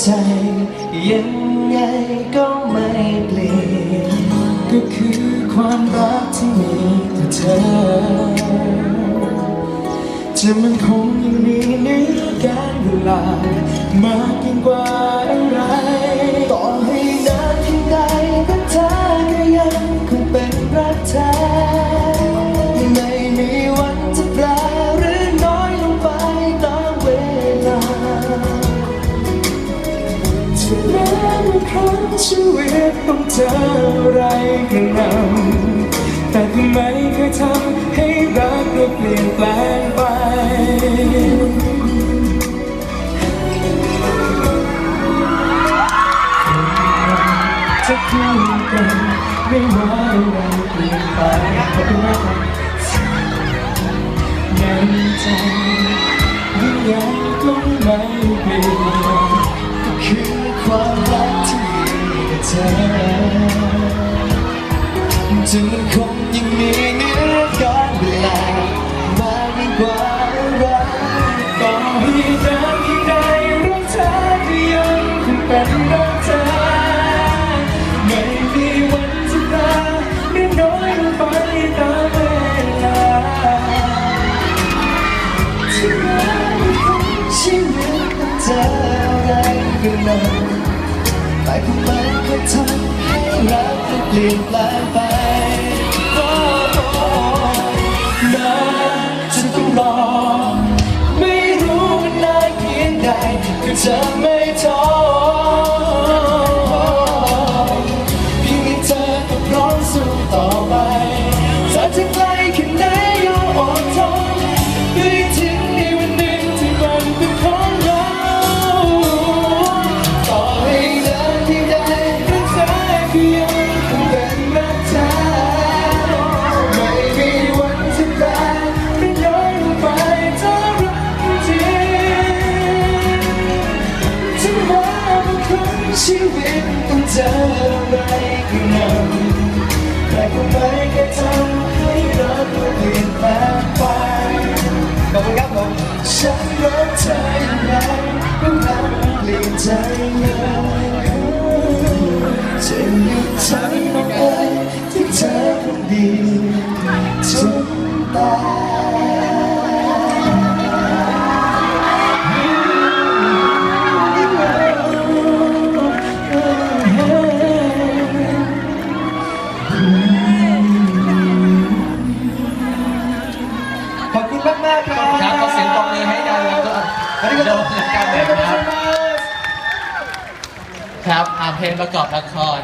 ใจยังไงก็ไม่เปลี่ยนก็คือความรักที่มีต่อเธอ จะมันคงยังมีเนื้อการเวลา มาครั้งชีวิตต้องเจออะไรก็นนำแต่ก็ไมเคยทำให้รักเราเปลี่ยนแปลงไปจะคู่กันไม่ว่าอะไรเปลี่ยนไปขอบคุณมากครับในใจยิ่งใหญ่ก็ไม่เปลี่ยน เธอจึงมันคงยังมีเนื้อการเวลามากยิ่งกว่าอะไรต่อให้นานที่ใดรักเธอก็ยังคงเป็นรักเธอไม่มีวันจะตาหรือน้อยลงไปตามเวลาที่แม้ว่าทั้งชีวิตต้องเจออะไรก็นาน แต่ก็มันก็ทำให้รักต้องเปลี่ยนแปลงไปโอ้โอ้นานฉันต้องรอ ไม่รู้ว่านานเพียงใดก็จะไม่ท้อ ฉันรักเธอยังไงก็รักเปลี่ยนใจเลยจะหยุดใจน้องเอ๋ยที่เธอคนดีจนตาย ครับครับอ่าเพลงประกอบละคร